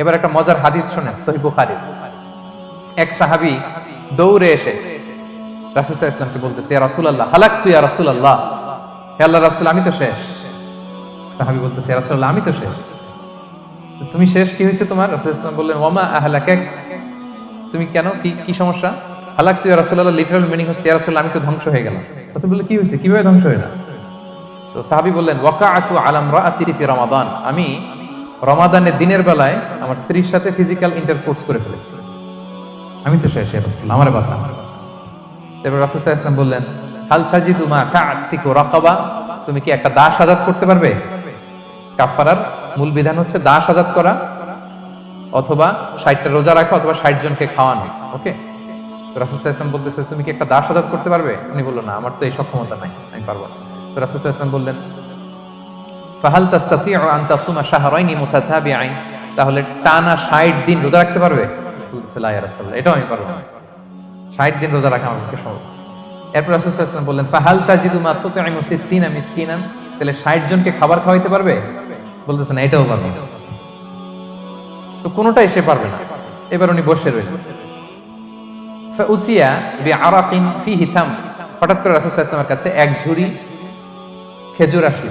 এবার একটা মজার হাদিস শোনেন, সহি বুখারী। এক সাহাবী দৌড়ে এসে রাসূল ইসলামকে বলতেছে, ইয়া রাসূলুল্লাহ, হালাকতু ইয়া রাসূলুল্লাহ? হে আল্লাহ, রাসূল, আমি তো শেষ। সাহাবী বলতেছে, ইয়া রাসূলুল্লাহ, আমি তো শেষ। তুমি শেষ কি হয়েছে তোমার? রাসূল ইসলাম বললেন ওমা আহলাকাক তুমি কেন? কি কি সমস্যা? হালাকতু ইয়া রাসূলুল্লাহ লিটারাল মিনিং হচ্ছে, ইয়া রাসূলুল্লাহ, আমি তো ধ্বংস হয়ে গেলাম। রাসূল বললেন, কি হয়েছে? কীভাবে ধ্বংস হইলাম তো সাহাবি বললেন, ওয়াকাআতু আলাম রাআতি ফি রমাদান। আমি রমাদানের দিনের বেলায় আমার স্ত্রীর সাথে ফিজিক্যাল ইন্টারকোর্স করে ফেলেছি। আমি তো শেষ রাসূলুল্লাহ আমার বাসা। আমার এবার রাসূল আলাইহি বললেন, হাল তাজিদু মা কাআতিকু রাকাবা? তুমি কি একটা দাস আজাদ করতে পারবে? কাফারার মূল বিধান হচ্ছে দাস আজাদ করা, অথবা ষাটটা রোজা রাখা, অথবা ষাট জনকে খাওয়ানো, ওকে? রাসুল ইসলাম বলতেছে, তুমি কি একটা দাস আজাদ করতে পারবে? উনি বলল, না, আমার তো এই সক্ষমতা নাই, আমি পারব তো রাসুল ইসলাম বললেন ফাহাল তাস্তাতি আন তাসুমা শাহরাইনি মুতাতাবিআইন। তাহলে টানা 60 দিন রোজা রাখতে পারবে? বলতেছে লা ইয়া রাসূলুল্লাহ, এটাও আমি পারব না। 60 দিন রোজা রাখা আমার পক্ষে সম্ভব। এরপর রাসূল সাল্লাল্লাহু বললেন, ফাহাল তাজিদু মা তুতিমু সিত্তিনা মিসকিনান তাহলে 60 জনকে খাবার খাওয়াইতে পারবে? বলতেছে, না, এটাও পারবে তো কোনোটাই সে পারবে না। এবার উনি বসে রইলেন। ফাউতিয়া বিআরাকিন ফিহি তাম। হঠাৎ করে রাসূল সাল্লাল্লাহু কাছে এক ঝুড়ি খেজুর আসলো।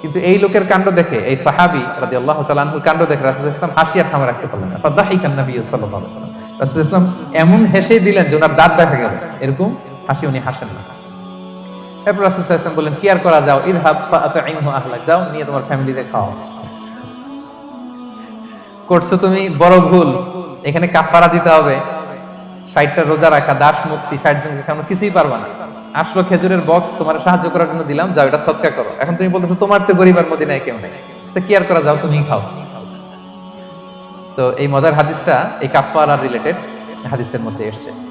কিন্তু এই লোকের কাণ্ড দেখে, এই সাহাবী রাদিয়াল্লাহু তাআলা আনহুর কাণ্ড দেখে রাসূল ওয়াসাল্লাম হাসি আর থামা রাখতে পারলেন না। ফাদাহিকা নবী সাল্লাল্লাহু আলাইহি ওয়াসাল্লাম। রাসূল ওয়াসাল্লাম এমন হেসে দিলেন যে ওনার দাঁত দেখা গেল। এরকম হাসি উনি হাসেন না। এরপর রাসূল আলাইহি বললেন আর করা যাও? ইরহাব আহলাক যাও, নিয়ে তোমার ফ্যামিলিতে খাও করছ তুমি, বড় ভুল। এখানে কাফারা দিতে হবে। ষাটটা রোজা রাখা, দাস মুক্তি, ষাট খাওয়ানো কিছুই পারবা না। আসলো খেজুরের বক্স তোমার সাহায্য করার জন্য দিলাম, যাও, এটা সৎকার করো। এখন তুমি বলতেছো, তোমার চেয়ে গরিব আর মদিনায় কেউ নেই। তো কেয়ার আর করা যাও তুমি খাও। তো এই মজার হাদিসটা এই কাফারা রিলেটেড হাদিসের মধ্যে এসছে।